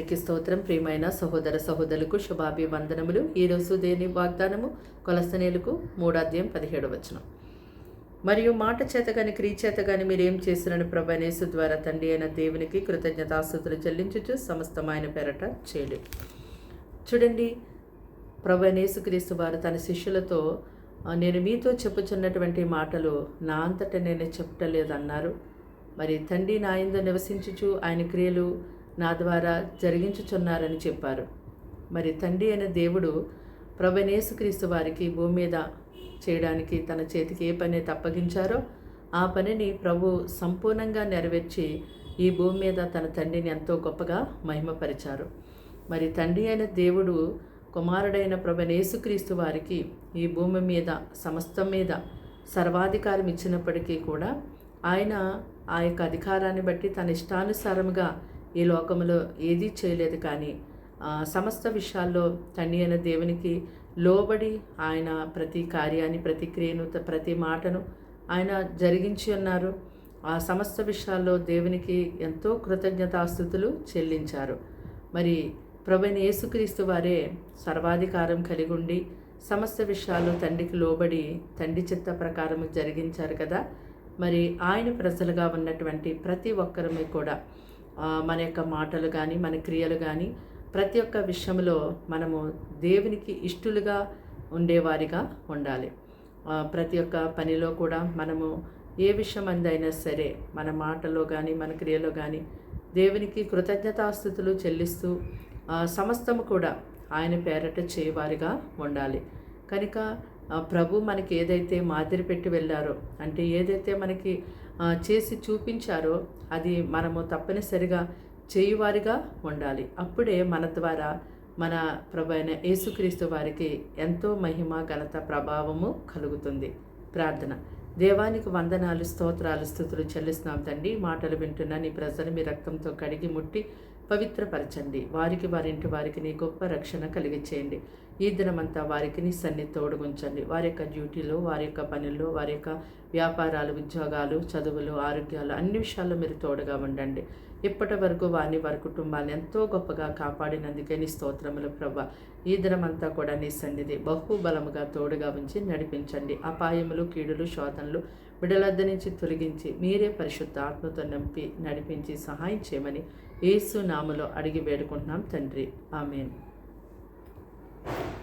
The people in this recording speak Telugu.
నీకు స్తోత్రం. ప్రియమైన సహోదర సహోదరులకు శుభాభివందనములు. ఈరోజు దేని వాగ్దానము కొలస్తనేలకు మూడాధ్యాయం పదిహేడు వచనం. మరియు మాట చేత గాని క్రియ చేత గాని మీరేం చేసిరని ప్రభనేసు ద్వారా తండ్రి అయిన దేవునికి కృతజ్ఞతాస్తుతులు చెల్లించుచు సమస్తమైన పెరట చేయడు. చూడండి ప్రభనేసు క్రీస్తు వారు తన శిష్యులతో నేను మీతో చెప్పుచున్నటువంటి మాటలు నా అంతట నేను చెప్పటలేదన్నారు మరి తండ్రి నా యందు నివసించుచు ఆయన క్రియలు నా ద్వారా జరిగించుచున్నారని చెప్పారు. మరి తండ్రి అయిన దేవుడు ప్రభనేసుక్రీస్తు వారికి భూమి మీద చేయడానికి తన చేతికి ఏ పని తప్పగించారో అప్పగించారో ఆ పనిని ప్రభు సంపూర్ణంగా నెరవేర్చి ఈ భూమి మీద తన తండ్రిని ఎంతో గొప్పగా మహిమపరిచారు. మరి తండ్రి అయిన దేవుడు కుమారుడైన ప్రభనేసుక్రీస్తు వారికి ఈ భూమి మీద సమస్తం మీద సర్వాధికారం ఇచ్చినప్పటికీ కూడా ఆయన ఆ యొక్క అధికారాన్ని బట్టి తన ఇష్టానుసారముగా ఈ లోకంలో ఏదీ చేయలేదు కానీ సమస్త విషయాల్లో తండ్రి అయిన దేవునికి లోబడి ఆయన ప్రతి కార్యాన్ని ప్రతి క్రియను త- ప్రతి మాటను ఆయన జరిగించి ఉన్నారు ఆ సమస్త విషయాల్లో దేవునికి ఎంతో కృతజ్ఞతాస్థుతులు చెల్లించారు. మరి ప్రభుని యేసుక్రీస్తు వారే సర్వాధికారం కలిగి ఉండి సమస్త విషయాల్లో తండ్రికి లోబడి తండ్రి చిత్త ప్రకారం జరిగించారు కదా. మరి ఆయన ప్రజలుగా ఉన్నటువంటి ప్రతి ఒక్కరమే కూడా మన యొక్క మాటలు కానీ మన క్రియలు కానీ ప్రతి ఒక్క విషయంలో మనము దేవునికి ఇష్టలుగా ఉండేవారిగా ఉండాలి. ప్రతి ఒక్క పనిలో కూడా మనము ఏ విషయం అందైనా సరే మన మాటలో కానీ మన క్రియలో కానీ దేవునికి కృతజ్ఞతాస్థుతులు చెల్లిస్తూ సమస్తము కూడా ఆయన పేరట చేయవారిగా ఉండాలి. కనుక ప్రభు మనకి ఏదైతే మాదిరి పెట్టి వెళ్ళారో అంటే ఏదైతే మనకి చేసి చూపించారో అది మనము తప్పనిసరిగా చేయువారిగా ఉండాలి. అప్పుడే మన ద్వారా మన ప్రభు అయిన యేసుక్రీస్తు వారికి ఎంతో మహిమ ఘనత ప్రభావము కలుగుతుంది. ప్రార్థన. దేవానికి వందనాలు స్తోత్రాలు స్థుతులు చెల్లిస్తున్నాం తండ్రి. మాటలు వింటున్న నీ ప్రజలు మీ రక్తంతో కడిగి ముట్టి పవిత్రపరచండి. వారికి వారింటి వారికి నీ గొప్ప రక్షణ కలిగించేయండి ఈ దినమంతా వారికి నీ సన్ని తోడుగుంచండి వారి యొక్క డ్యూటీలో వారి యొక్క పనుల్లో వారి యొక్క వ్యాపారాలు ఉద్యోగాలు చదువులు ఆరోగ్యాలు అన్ని విషయాల్లో మీరు తోడుగా ఉండండి. ఇప్పటి వరకు వారిని వారి కుటుంబాన్ని ఎంతో గొప్పగా కాపాడినందుకే నీ స్తోత్రములు ప్రభ ఈ దినమంతా కూడా నీ సన్నిధి బహుబలముగా తోడుగా ఉంచి నడిపించండి. అపాయములు కీడులు శోధనలు బిడలద్ద నుంచి తొలగించి మీరే పరిశుద్ధ ఆత్మతో నింపి నడిపించి సహాయం చేయమని ఏసు నామలో అడిగి వేడుకుంటున్నాం తండ్రి. ఆమెన్.